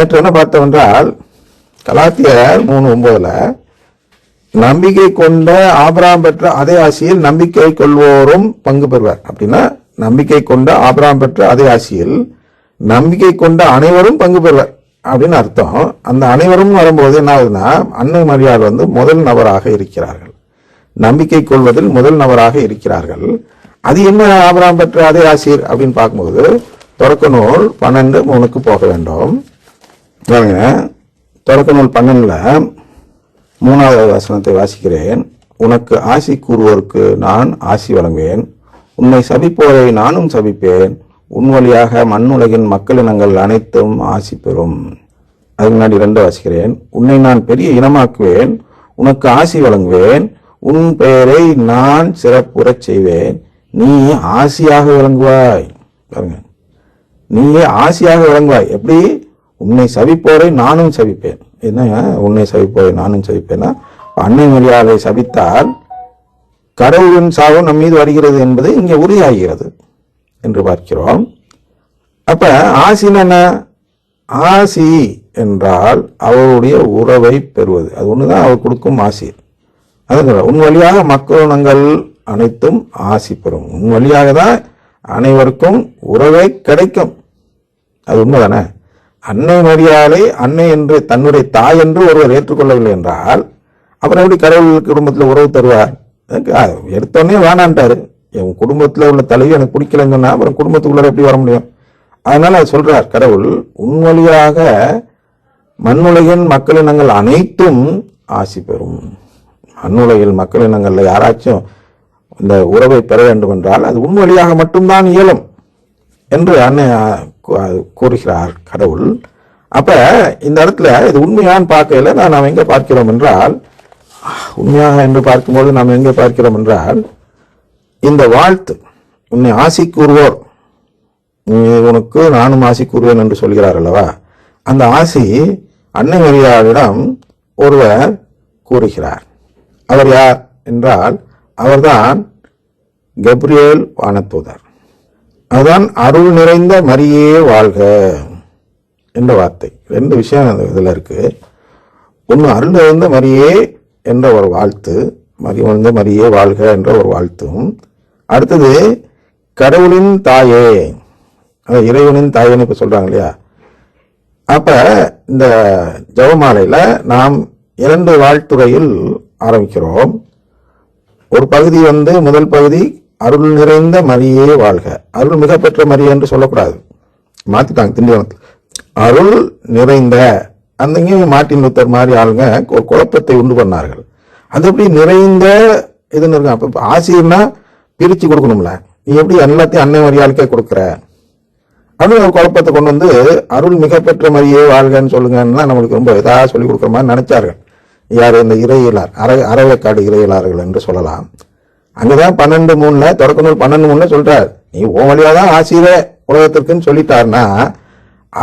நேற்று என்ன பார்த்தோம் என்றால் கலாத்தியர் மூணு ஒன்பதுல நம்பிக்கை கொண்ட ஆபராம் பெற்ற அதே ஆசியில் நம்பிக்கை கொள்வோரும் பங்கு பெறுவார். அப்படின்னா நம்பிக்கை கொண்ட ஆபராம் பெற்ற அதே ஆசியில் நம்பிக்கை கொண்ட அனைவரும் பங்கு பெறுவார். அப்படின்னு அர்த்தம். அந்த அனைவரும் வரும்போது என்ன ஆகுதுன்னா அன்னை மரியாள் வந்து முதல் நபராக இருக்கிறார்கள். நம்பிக்கை கொள்வதில் முதல் நபராக இருக்கிறார்கள். அது என்ன ஆபராம் பெற்ற அதே ஆசியர் அப்படின்னு பார்க்கும்போது தொடக்க நூல் பன்னெண்டு மூணுக்கு போக வேண்டும். பாருங்க தொடக்க நூல் பன்னெண்டில் மூணாவது வசனத்தை வாசிக்கிறேன். உனக்கு ஆசி கூறுவோருக்கு நான் ஆசி வழங்குவேன். உன்னை சபிப்போரை நானும் சபிப்பேன். உன் வழியாக மண்ணுலகின் மக்களினங்கள் அனைத்தும் ஆசி பெறும். அதுக்கு முன்னாடி ரெண்டு வாசிக்கிறேன். உன்னை நான் பெரிய இனமாக்குவேன். உனக்கு ஆசி வழங்குவேன். உன் பெயரை நான் சிறப்புறச் செய்வேன். நீ ஆசியாக விளங்குவாய். பாருங்க. நீயே ஆசியாக விளங்குவாய். எப்படி? உன்னை சவிப்போரை நானும் சவிப்பேன் என்ன? உன்னை சவிப்போரை நானும் சவிப்பேன்னா அன்னை மரியாதை சவித்தால் கடவுளின் சாவு நம் மீது வருகிறது என்பது இங்கே உறுதியாகிறது என்று பார்க்கிறோம். அப்ப ஆசின்னு ஆசி என்றால் அவருடைய உறவை பெறுவது. அது ஒண்ணுதான் அவர் கொடுக்கும் ஆசி. அதான் உன் வழியாக மக்களுணங்கள் அனைத்தும் ஆசி பெறும். உன் வழியாக தான் அனைவருக்கும் உறவே கிடைக்கும். அது உண்மைதானே? அன்னை மரியாதை அன்னை என்று தன்னுடைய தாய் என்று ஒருவர் ஏற்றுக்கொள்ளவில்லை என்றால் அப்புறம் எப்படி கடவுள் குடும்பத்தில் உறவு தருவார்? எடுத்தோடனே வேணான்ட்டாரு. என் குடும்பத்தில் உள்ள தலைவி எனக்கு பிடிக்கலன்னு சொன்னால் அப்புறம் குடும்பத்துக்குள்ளே எப்படி வர முடியும்? அதனால் அவர் சொல்கிறார் கடவுள் உன் வழியாக மண்ணுலகின் மக்களினங்கள் அனைத்தும் ஆசி பெறும். மண்ணுலகில் மக்களினங்களில் யாராச்சும் இந்த உறவை பெற வேண்டும் என்றால் அது உன் வழியாக மட்டும்தான் இயலும் என்று அன்னை கூறுகிறார் கடவுள். அப்ப இந்த இடத்துல இது உண்மையான்னு பார்க்கையில நான் நாம் எங்கே பார்க்கிறோம் என்றால் உண்மையாக என்று பார்க்கும்போது நாம் எங்கே பார்க்கிறோம் என்றால் இந்த வாழ்த்து உன்னை ஆசி கூறுவோர் உனக்கு நானும் ஆசி கூறுவேன் என்று சொல்கிறார் அல்லவா? அந்த ஆசி அன்னை மரியாவிடம் ஒருவர் கூறுகிறார். அவர் யார் என்றால் அவர்தான் கப்ரியேல் வானத்தூதர். அதுதான் அருள் நிறைந்த மரியே வாழ்க என்ற வார்த்தை. ரெண்டு விஷயம் அந்த இதில் இருக்குது ஒன்று அருள் நிறைந்த மரியே என்ற ஒரு வாழ்த்து மரி வந்த மரியே வாழ்க என்ற ஒரு வாழ்த்தும். அடுத்தது கடவுளின் தாயே. அந்த இறைவனின் தாயேன்னு இப்போ சொல்கிறாங்க இல்லையா? அப்போ இந்த ஜபமாலையில் நாம் இரண்டு வாழ்த்துறையில் ஆரம்பிக்கிறோம். ஒரு பகுதி வந்து முதல் பகுதி அருள் நிறைந்த மரியே வாழ்க. அருள் மிக பெற்ற மரியே என்று சொல்லக்கூடாது. மாத்திட்டாங்க திண்டிவனத்தில். அருள் நிறைந்த அந்த இங்கேயும் மார்ட்டின் லூத்தர் மாதிரி ஆளுங்க ஒரு குழப்பத்தை உண்டு பண்ணார்கள். அது எப்படி நிறைந்த இதுன்னு இருக்கும் அப்ப ஆசிரியர்னா பிரிச்சு கொடுக்கணும்ல. நீ எப்படி எல்லாத்தையும் அன்னை மரியாளுக்கே கொடுக்குற? அப்படின்னு ஒரு குழப்பத்தை கொண்டு வந்து அருள் மிகப்பெற்ற பெற்ற மரியே வாழ்கன்னு சொல்லுங்கன்னா நம்மளுக்கு ரொம்ப இதாக சொல்லி கொடுக்குற மாதிரி நினைச்சார்கள். யார்? இந்த இறையிலார் அரை அறவைக்காடு இறையிலார்கள் என்று சொல்லலாம். அங்கதான் பன்னெண்டு மூணுல தொடக்கநூல் பன்னெண்டு மூணுல சொல்றார். நீ உன் வழியா தான் ஆசிரியரே உலகத்திற்குன்னு சொல்லிட்டார்னா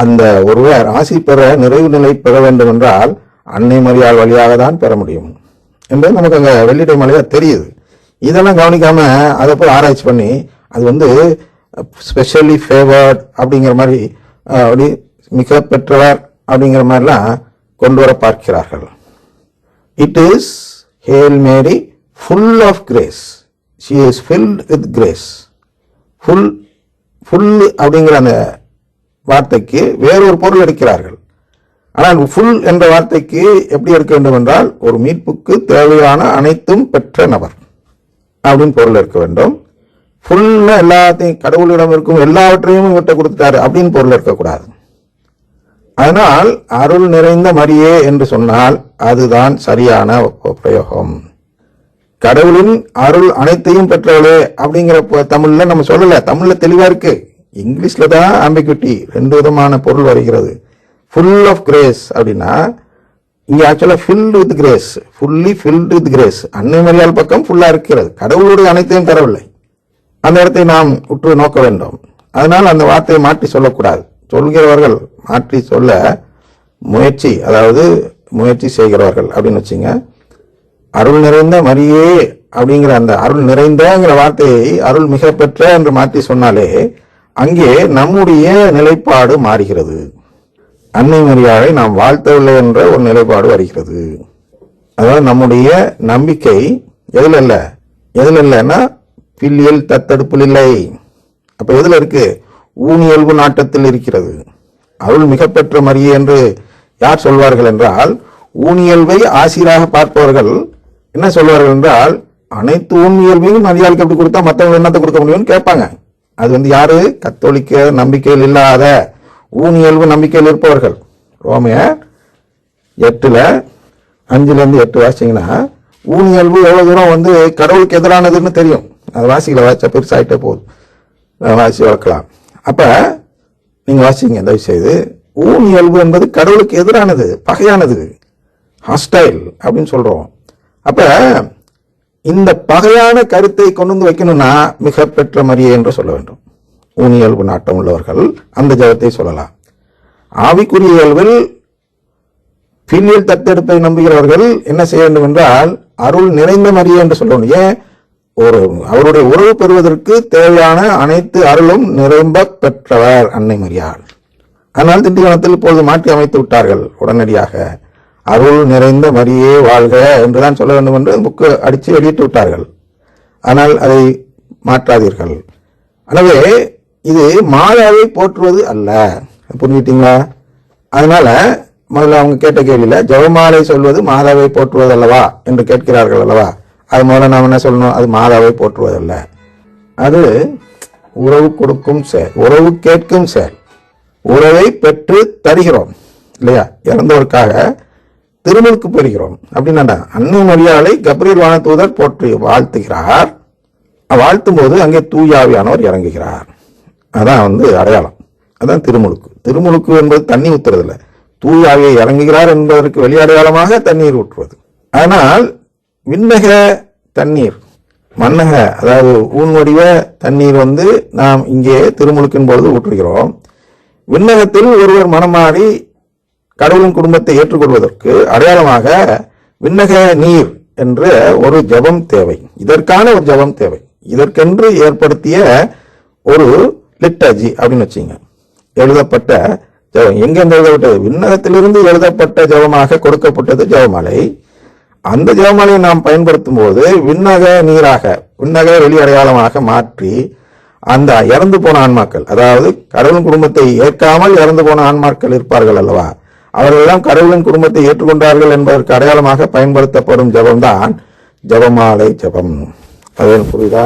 அந்த ஒருவர் ஆசி பெற நிறைவு நிலை பெற வேண்டும் என்றால் அன்னை மரியாள் வழியாக தான் பெற முடியும். என்பது நமக்கு அங்க வெள்ளிடை மலையா தெரியுது. இதெல்லாம் கவனிக்காம அதை போய் ஆராய்ச்சி பண்ணி அது வந்து ஸ்பெஷலி ஃபேவர்ட் அப்படிங்கிற மாதிரி அப்படி மிக பெற்றவர் அப்படிங்கிற மாதிரிலாம் கொண்டு வர பார்க்கிறார்கள். It is hail Mary full of grace she is filled with grace full full அப்படிங்கிற அந்த வார்த்தைக்கு வேறொரு பொருள் எடுக்கிறார்கள். ஆனால் ஃபுல் என்ற வார்த்தைக்கு எப்படி எடுக்க வேண்டும் என்றால் ஒரு மீட்புக்கு தேவையான அனைத்தும் பெற்ற நபர் அப்படின்னு பொருள் இருக்க வேண்டும். ஃபுல்ல எல்லாத்தையும் கடவுளிடம் இருக்கும் எல்லாவற்றையும் இவர்கிட்ட கொடுத்துட்டாரு அப்படின்னு பொருள் இருக்கக்கூடாது அதனால் அருள் நிறைந்த மரியே என்று சொன்னால் அதுதான் சரியான பிரயோகம். கடவுளின் அருள் அனைத்தையும் பெற்றவளே அப்படிங்கிற தமிழ்ல நம்ம சொல்லல. தமிழ்ல தெளிவா இருக்கு. இங்கிலீஷ்ல தான் ஆம்பிக்யூட்டி ரெண்டு விதமான பொருள் வருகிறது. ஃபுல் ஆஃப் கிரேஸ் அப்படின்னா இங்கே ஆக்சுவலாக filled with grace fully filled with grace அன்னை மரியாள் பக்கம் ஃபுல்லாக இருக்கிறது. கடவுளுடைய அனைத்தையும் தரவில்லை அந்த இடத்தை நாம் உற்று நோக்க வேண்டும். அதனால் அந்த வார்த்தையை மாற்றி சொல்லக்கூடாது. சொல்கிறவர்கள் மாற்றி சொல்ல முயற்சி அதாவது முயற்சி செய்கிறவர்கள் அப்படின்னு வச்சுங்க. அருள் நிறைந்த மரியே அப்படிங்கிற அந்த அருள் நிறைந்தங்கிற வார்த்தையை அருள் மிக பெற்ற என்று மாற்றி சொன்னாலே அங்கே நம்முடைய நிலைப்பாடு மாறுகிறது. அன்னை மரியாதை நாம் வாழ்த்தவில்லை என்ற ஒரு நிலைப்பாடு வருகிறது. அதாவது நம்முடைய நம்பிக்கை எதுல இல்ல? எதுல இல்லைன்னா பில்லியல் தத்தெடுப்பில் இல்லை. அப்ப எதுல இருக்கு? ஊனியல்பு நாட்டத்தில் இருக்கிறது. அருள் மிகப்பெற்ற மரியே என்று யார் சொல்வார்கள் என்றால் ஊனியல்வை ஆசிராக பார்ப்பவர்கள் என்ன சொல்வார்கள் என்றால் அனைத்து ஊனியல்பையும் அதிகாரிக்கு எப்படி கொடுத்தா மற்றவங்க என்னத்தை கொடுக்க முடியும்னு கேட்பாங்க. அது வந்து யாரு? கத்தோலிக்க நம்பிக்கையில் இல்லாத ஊனியல்பு நம்பிக்கையில் இருப்பவர்கள். ரோமையர் எட்டுல அஞ்சுலேருந்து எட்டு வாசிங்கன்னா ஊனியல்பு எவ்வளவு தூரம் வந்து கடவுளுக்கு எதிரானதுன்னு தெரியும். அது வாசிக்கல வாசிச்சா பெருசாயிட்டே போகுது. வாசி வளர்க்கலாம். அப்ப நீங்க வாசிங்க தயவு செய்து ஊனியல்பு என்பது கடவுளுக்கு எதிரானது பகையானது ஹாஸ்டைல் அப்படின்னு சொல்றோம். அப்ப இந்த பகையான கருத்தை கொண்டு வந்து வைக்கணும்னா மிக பெற்ற மரியே என்று சொல்ல வேண்டும். ஊனியல்பு நாட்டம் உள்ளவர்கள் அந்த ஜபத்தை சொல்லலாம். ஆவிக்குரிய இயல்பில் பின்னில் தத்தெடுப்பை நம்புகிறவர்கள் என்ன செய்ய வேண்டும் என்றால் அருள் நிறைந்த மரியே என்று சொல்லணும் ஏன்? ஒரு அவருடைய உறவு பெறுவதற்கு தேவையான அனைத்து அருளும் நிரம்ப பெற்றவர் அன்னை மரியாள். ஆனால் திண்டிவனத்தில் இப்பொழுது மாற்றி அமைத்து விட்டார்கள் உடனடியாக. அருள் நிறைந்த மரியே வாழ்க என்றுதான் சொல்ல வேண்டும் என்று புக்கு அடித்து வெளியிட்டு விட்டார்கள். ஆனால் அதை மாற்றாதீர்கள். எனவே இது மாதாவை போற்றுவது அல்ல. புரிஞ்சுட்டீங்களா அதனால முதல்ல அவங்க கேட்ட கேள்வியில் ஜெபமாலை சொல்வது மாதாவை போற்றுவது அல்லவா என்று கேட்கிறார்கள் அல்லவா? அது முதல்ல நாம் என்ன சொல்லணும்? அது மாதாவை போற்றுவதல்ல அது உறவு கொடுக்கும் செயல் உறவு கேட்கும் செயல். உறவை பெற்று தருகிறோம். இல்லையா? இறந்தவருக்காக திருமுழுக்கு பெறுகிறோம் அப்படின்னா அன்னை மரியாதை வான தூதர் போற்றி வாழ்த்துகிறார். வாழ்த்தும் போது அங்கே தூயாவியானவர் இறங்குகிறார். அதான் வந்து அடையாளம். அதான் திருமுழுக்கு. திருமுழுக்கு என்பது தண்ணி ஊத்துறதில்ல. தூயாவியை இறங்குகிறார் என்பதற்கு வெளி அடையாளமாக தண்ணீர் ஊற்றுவது. ஆனால் விண்ணக தண்ணீர் மன்னக அதாவது ஊன் வடிவ தண்ணீர் வந்து நாம் இங்கே திருமுழுக்கின் பொழுது ஊற்றுகிறோம். விண்ணகத்தில் ஒருவர் மனமாறி கடவுளின் குடும்பத்தை ஏற்றுக்கொள்வதற்கு அடையாளமாக விண்ணக நீர் என்ற ஒரு ஜெபம் தேவை. இதற்கான ஒரு ஜெபம் தேவை. இதற்கென்று ஏற்படுத்திய ஒரு லிட்டாஜி அப்படின்னு வச்சுங்க. எழுதப்பட்ட ஜெபம். எங்கெந்த எழுதப்பட்டது? விண்ணகத்திலிருந்து எழுதப்பட்ட ஜெபமாக கொடுக்கப்பட்டது ஜபமலை. அந்த ஜபமலையை நாம் பயன்படுத்தும் போது விண்ணக நீராக விண்ணக வெளி அடையாளமாக மாற்றி அந்த இறந்து போன ஆன்மாக்கள் அதாவது கடவுளின் குடும்பத்தை ஏற்காமல் இறந்து போன ஆன்மாக்கள் இருப்பார்கள் அல்லவா? அவர்களெல்லாம் கடவுளின் குடும்பத்தை ஏற்றுக்கொண்டார்கள் என்பதற்கு அடையாளமாக பயன்படுத்தப்படும் ஜபம்தான் ஜெபமாலை ஜெபம். அது புரியுதா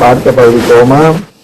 பார்த்த பகுதி போமா?